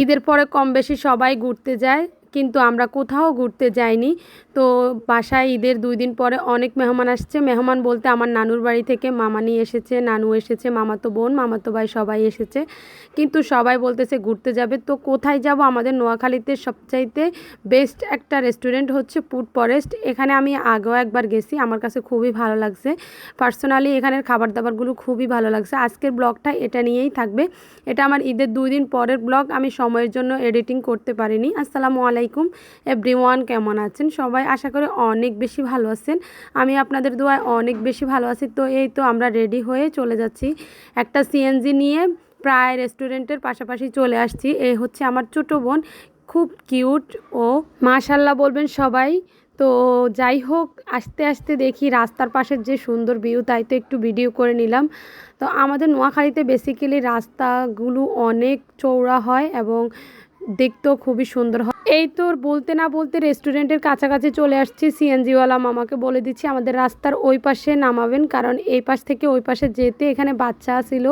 ঈদের পরে কম বেশি সবাই ঘুরতে যায়। কিন্তু আমরা কোথাও ঘুরতে যাইনি। তো বাসায় ঈদের দুই দিন পরে অনেক মেহমান আসছে। মেহমান বলতে আমার নানুর বাড়ি থেকে মামানি এসেছে, নানু এসেছে, মামাতো বোন, মামাতো ভাই সবাই এসেছে। কিন্তু সবাই বলতেছে ঘুরতে যাবে। তো কোথায় যাব? আমাদের নোয়াখালীতে সবচাইতে বেস্ট একটা রেস্টুরেন্ট হচ্ছে ফুড ফরেস্ট এখানে আমি আগেও একবার গেছি। আমার কাছে খুবই ভালো লাগছে। পার্সোনালি এখানের খাবার দাবারগুলো খুবই ভালো লাগছে। আজকের ব্লগটা এটা নিয়েই থাকবে। এটা আমার ঈদের দুই দিন পরের ব্লগ। আমি সময়ের জন্য এডিটিং করতে পারিনি। আসসালামু আলাইকুম। এভরিওয়ান কেমন আছেন? সবাই আশা করে অনেক বেশি ভালো আছেন। আমি আপনাদের দোয়ায় অনেক বেশি ভালো আছি। তো এই তো আমরা রেডি হয়ে চলে যাচ্ছি। একটা সিএনজি নিয়ে প্রায় রেস্টুরেন্টের পাশাপাশি চলে আসছি। এই হচ্ছে আমার ছোটো বোন। খুব কিউট ও মাশাল্লাহ বলবেন সবাই। তো যাই হোক, আস্তে আস্তে দেখি রাস্তার পাশের যে সুন্দর ভিউ তাই তো একটু ভিডিও করে নিলাম। তো আমাদের নোয়াখালীতে বেসিক্যালি রাস্তাগুলো অনেক চৌড়া হয় এবং দেখতেও খুবই সুন্দর হয়। এই তো বলতে না বলতে রেস্টুরেন্টের কাছাকাছি চলে আসছি সিএনজিওয়ালা মামাকে বলে দিচ্ছি, আমাদের রাস্তার ওই পাশে নামাবেন, কারণ এই পাশ থেকে ওই পাশে যেতে এখানে বাচ্চা ছিল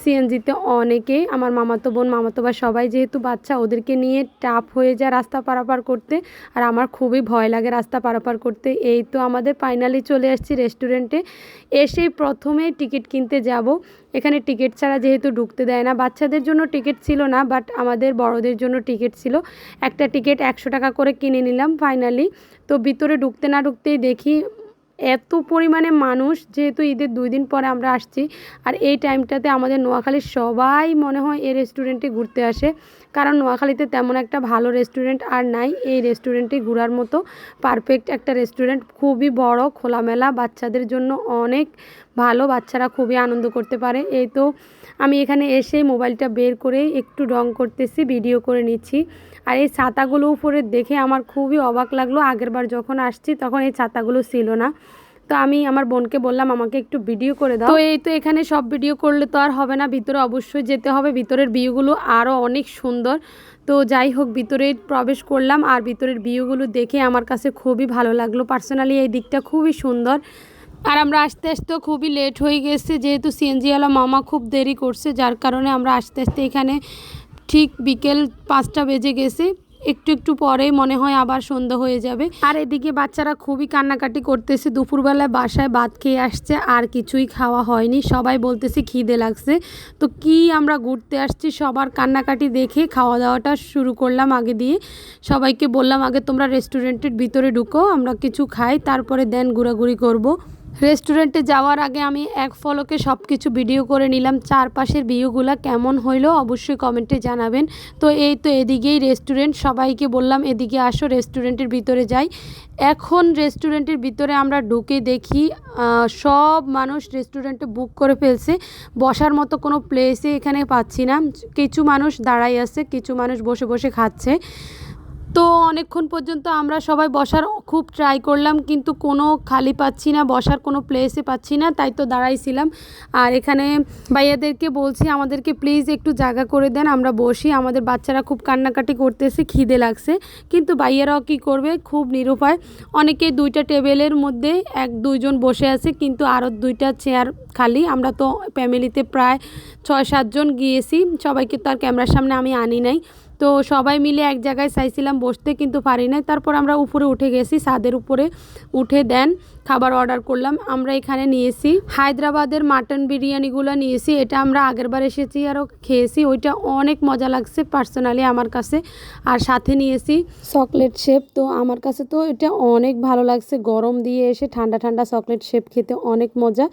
সিএনজিতে অনেকেই, আমার মামাতো বোন, মামাতো বা সবাই যেহেতু বাচ্চা, ওদেরকে নিয়ে টাফ হয়ে যায় রাস্তা পারাপার করতে, আর আমার খুবই ভয় লাগে রাস্তা পারাপার করতে, এই তো আমাদের ফাইনালি চলে আসছি রেস্টুরেন্টে এসেই প্রথমে টিকিট কিনতে যাব, এখানে টিকিট ছাড়া যেহেতু ঢুকতে দেয় না, বাচ্চাদের জন্য টিকিট ছিল না বাট আমাদের বড়দের জন্য টিকিট ছিল, একটা টিকিট একশো টাকা করে কিনে নিলাম ফাইনালি তো ভিতরে ঢুকতে না ঢুকতেই দেখি এত পরিমাণে মানুষ, যেহেতু ঈদের দুই দিন পরে আমরা আসছি। আর এই টাইমটাতে আমাদের নোয়াখালীর সবাই মনে হয় এই রেস্টুরেন্টে ঘুরতে আসে। কারণ নোয়াখালীতে তেমন একটা ভালো রেস্টুরেন্ট আর নাই। এই রেস্টুরেন্টে ঘোরার মতো পারফেক্ট একটা রেস্টুরেন্ট খুবই বড়, খোলামেলা, বাচ্চাদের জন্য অনেক ভালো, বাচ্চারা খুবই আনন্দ করতে পারে। এই তো আমি এখানে এসে মোবাইলটা বের করে একটু রং করতেছি ভিডিও করে নিচ্ছি। আর এই ছাতাগুলো উপরে দেখে আমার খুবই অবাক লাগল। আগেরবার যখন আসছি তখন এই ছাতাগুলো ছিল না। তো আমি আমার বোনকে বললাম, আমাকে একটু ভিডিও করে দাও। তো এই তো এখানে সব ভিডিও করলে তো আর হবে না, ভিতরে অবশ্যই যেতে হবে। ভিতরের ভিউগুলো আরও অনেক সুন্দর। তো যাই হোক, ভিতরে প্রবেশ করলাম আর ভিতরের ভিউগুলো দেখে আমার কাছে খুবই ভালো লাগল। পার্সোনালি এই দিকটা খুবই সুন্দর। আর আমরা আস্তে আস্তে খুবই লেট হয়ে গেছে, যেহেতু সিএনজিওয়ালা মামা খুব দেরি করছে, যার কারণে আমরা আস্তে আস্তে এখানে ঠিক বিকেল পাঁচটা বেজে গেছে। একটু একটু পরেই মনে হয় আবার সন্ধ্যা হয়ে যাবে। আর এদিকে বাচ্চারা খুবই কান্নাকাটি করতেছে। দুপুরবেলায় বাসায় ভাত খেয়ে আসছে, আর কিছুই খাওয়া হয়নি। সবাই বলতেছে খিদে লাগছে। তো কি আমরা ঘুরতে আসছি সবার কান্নাকাটি দেখে খাওয়া দাওয়াটা শুরু করলাম আগে দিয়ে। সবাইকে বললাম, আগে তোমরা রেস্টুরেন্টের ভিতরে ঢুকো, আমরা কিছু খাই, তারপরে দেন ঘোরাঘুরি করব। রেস্টুরেন্টে যাওয়ার আগে আমি এক ফলকে সব কিছু ভিডিও করে নিলাম। চারপাশের ভিউগুলা কেমন হইল অবশ্যই কমেন্টে জানাবেন। তো এই তো এদিকেই রেস্টুরেন্ট সবাইকে বললাম এদিকে আসো রেস্টুরেন্টের ভিতরে যাই। এখন রেস্টুরেন্টের ভিতরে আমরা ঢুকে দেখি সব মানুষ রেস্টুরেন্টে বুক করে ফেলছে। বসার মতো কোনো প্লেসে এখানে পাচ্ছি না। কিছু মানুষ দাঁড়াই আছে, কিছু মানুষ বসে বসে খাচ্ছে। তো অনেকক্ষণ পর্যন্ত আমরা সবাই বসার খুব ট্রাই করলাম, কিন্তু কোনো খালি পাচ্ছি না, বসার কোনো প্লেসে পাচ্ছি না, তাই তো দাঁড়াইছিলাম। আর এখানে ভাইয়াদেরকে বলছি, আমাদেরকে প্লিজ একটু জায়গা করে দেন, আমরা বসি। আমাদের বাচ্চারা খুব কান্নাকাটি করতেছে, খিদে লাগছে। কিন্তু ভাইয়ারাও কী করবে? খুব নিরুপায়। অনেকে দুইটা টেবিলের মধ্যে এক দুইজন বসে আছে, কিন্তু আরও দুইটা চেয়ার খালি। আমরা তো ফ্যামিলিতে প্রায় ছয় সাতজন গিয়েছি। সবাইকে তো আর ক্যামেরার সামনে আমি আনি নাই। তো সবাই মিলে এক জায়গায় চাইছিলাম বসতে, কিন্তু পারি নাই। তারপর আমরা উপরে উঠে গেছি, ছাদের উপরে উঠে দেন, খাবার অর্ডার করলাম, আমরা এখানে নিয়েছি। হায়দ্রাবাদের মাটন বিরিয়ানিগুলো নিয়েছি, এটা আমরা আগেরবার এসেছি আরও খেয়েছি, ওইটা অনেক মজা লাগছে পার্সোনালি আমার কাছে। আর সাথে নিয়েছি চকলেট শেপ, তো আমার কাছে তো এটা অনেক ভালো লাগছে, গরম দিয়ে এসে ঠান্ডা ঠান্ডা চকলেট শেপ খেতে অনেক মজা।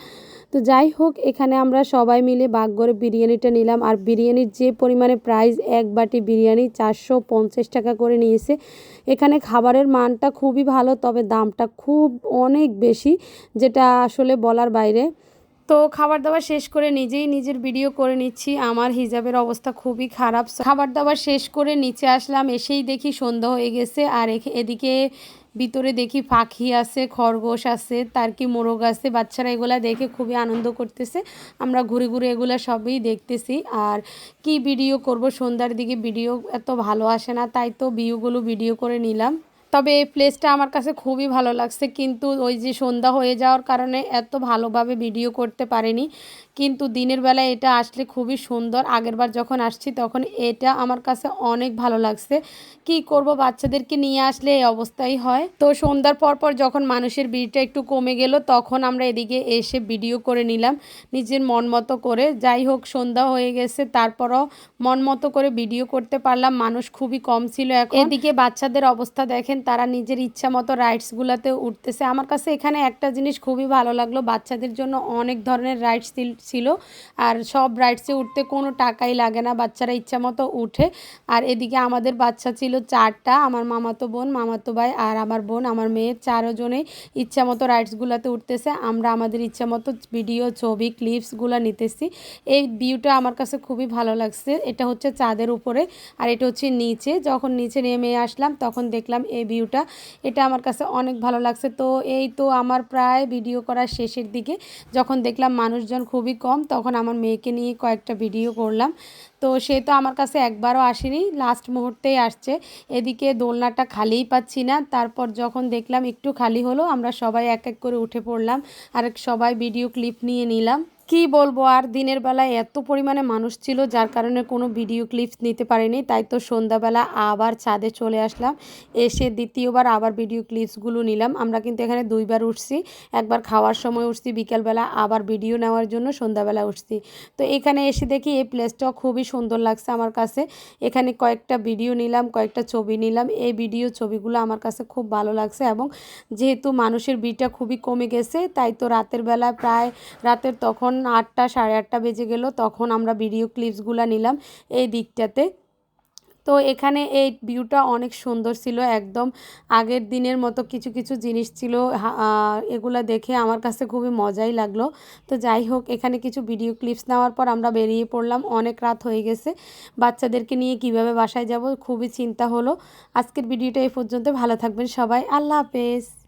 তো যাই হোক, এখানে আমরা সবাই মিলে বাগ করে বিরিয়ানিটা নিলাম। আর বিরিয়ানির যে পরিমাণে প্রাইস এক বাটি বিরিয়ানি চারশো পঞ্চাশ টাকা করে নিয়েছে। এখানে খাবারের মানটা খুবই ভালো, তবে দামটা খুব অনেক বেশি, যেটা আসলে বলার বাইরে। তো খাবার দাবার শেষ করে নিজেই নিজের ভিডিও করে নিচ্ছি। আমার হিজাবের অবস্থা খুবই খারাপ। খাবার দাবার শেষ করে নিচে আসলাম, এসেই দেখি সন্ধ্যা হয়ে গেছে। আর এদিকে ভিতরে দেখি পাখি আছে, খরগোশ আছে তার কি মোরগ আছে, বাচ্চারা এগুলা দেখে খুবই আনন্দ করতেছে। আমরা ঘুরে ঘুরে এগুলা সবই দেখতেছি। আর কি ভিডিও করব? সন্ধ্যার দিকে ভিডিও এত ভালো আসে না, তাই তো ভিউগুলো ভিডিও করে নিলাম। তবে এই প্লেসটা আমার কাছে খুবই ভালো লাগছে। কিন্তু ওই যে সন্ধ্যা হয়ে যাওয়ার কারণে এত ভালোভাবে ভিডিও করতে পারেনি। কিন্তু দিনের বেলায় এটা আসলে খুবই সুন্দর। আগেরবার যখন আসছি তখন এটা আমার কাছে অনেক ভালো লাগছে। কি করব? বাচ্চাদেরকে নিয়ে আসলে এই অবস্থাই হয়। তো সন্ধ্যার পর পর যখন মানুষের ভিড়টা একটু কমে গেল তখন আমরা এদিকে এসে ভিডিও করে নিলাম। নিজের মন মতো করে। যাই হোক, সন্ধ্যা হয়ে গেছে। তারপরও মন মতো করে ভিডিও করতে পারলাম। মানুষ খুবই কম ছিল এখন। এদিকে বাচ্চাদের অবস্থা দেখেন তারা নিজের ইচ্ছা মতো রাইডসগুলোতে উঠতেছে। আমার কাছে এখানে একটা জিনিস খুবই ভালো লাগল, বাচ্চাদের জন্য অনেক ধরনের রাইডস ছিল আর সব রাইডসে উঠতে কোনো টাকাই লাগে না, বাচ্চারা ইচ্ছা মতো উঠে। আর এদিকে আমাদের বাচ্চা ছিল চারটা, আমার মামাতো বোন, মামাতো ভাই আর আমার বোন, আমার মেয়ে চারজনেই ইচ্ছা মতো রাইডসগুলোতে উঠতেছে। আমরা আমাদের ইচ্ছা মতো ভিডিও ছবি ক্লিপসগুলো নিতেছি। এই ভিউটা আমার কাছে খুবই ভালো লাগছে। এটা হচ্ছে চাঁদের উপরে আর এটা হচ্ছে নিচে। যখন নিচে নেমে আসলাম, তখন দেখলাম এই ভিউটা এটা আমার কাছে অনেক ভালো লাগছে। তো এই তো আমার প্রায় ভিডিও করার শেষের দিকে। যখন দেখলাম মানুষজন খুবই কম, তখন আমার মেয়েকে নিয়ে কয়েকটা ভিডিও করলাম। তো সে তো আমার কাছে একবারও আসেনি, লাস্ট মুহূর্তেই আসছে। এদিকে দোলনাটা খালিই পাচ্ছি না। তারপর যখন দেখলাম একটু খালি হলো, আমরা সবাই এক এক করে উঠে পড়লাম। আর সবাই ভিডিও ক্লিপ নিয়ে নিলাম। কি বলব আর দিনের বেলায় এত পরিমাণে মানুষ ছিল, যার কারণে কোনো ভিডিও ক্লিপস নিতে পারিনি। তাই তো সন্ধ্যাবেলা আবার ছাদে চলে আসলাম, এসে দ্বিতীয়বার আবার ভিডিও ক্লিপসগুলো নিলাম। আমরা কিন্তু এখানে দুইবার উঠছি, একবার খাওয়ার সময় উঠছি, বিকালবেলা আবার ভিডিও নেওয়ার জন্য সন্ধ্যাবেলা উঠছি। তো এখানে এসে দেখি এই প্লেসটাও খুবই সুন্দর লাগছে আমার কাছে। এখানে কয়েকটা ভিডিও নিলাম, কয়েকটা ছবি নিলাম। এই ভিডিও ছবিগুলো আমার কাছে খুব ভালো লাগছে এবং যেহেতু মানুষের ভিড়টা খুবই কমে গেছে, তাই তো রাতের বেলা প্রায়, রাতের তখন আটটা, সাড়ে আটটা বেজে গেল, তখন আমরা ভিডিও ক্লিপসগুলো নিলাম এই দিকটাতে। তো এখানে এই ভিউটা অনেক সুন্দর ছিল, একদম আগের দিনের মতো কিছু কিছু জিনিস ছিল এগুলা দেখে আমার কাছে খুবই মজাই লাগল। তো যাই হোক, এখানে কিছু ভিডিও ক্লিপস নেওয়ার পর আমরা বেরিয়ে পড়লাম, অনেক রাত হয়ে গেছে। বাচ্চাদেরকে নিয়ে কীভাবে বাসায় যাব খুবই চিন্তা হলো। আজকের ভিডিওটা এই পর্যন্ত, ভালো থাকবেন সবাই, আল্লাহ হাফেজ।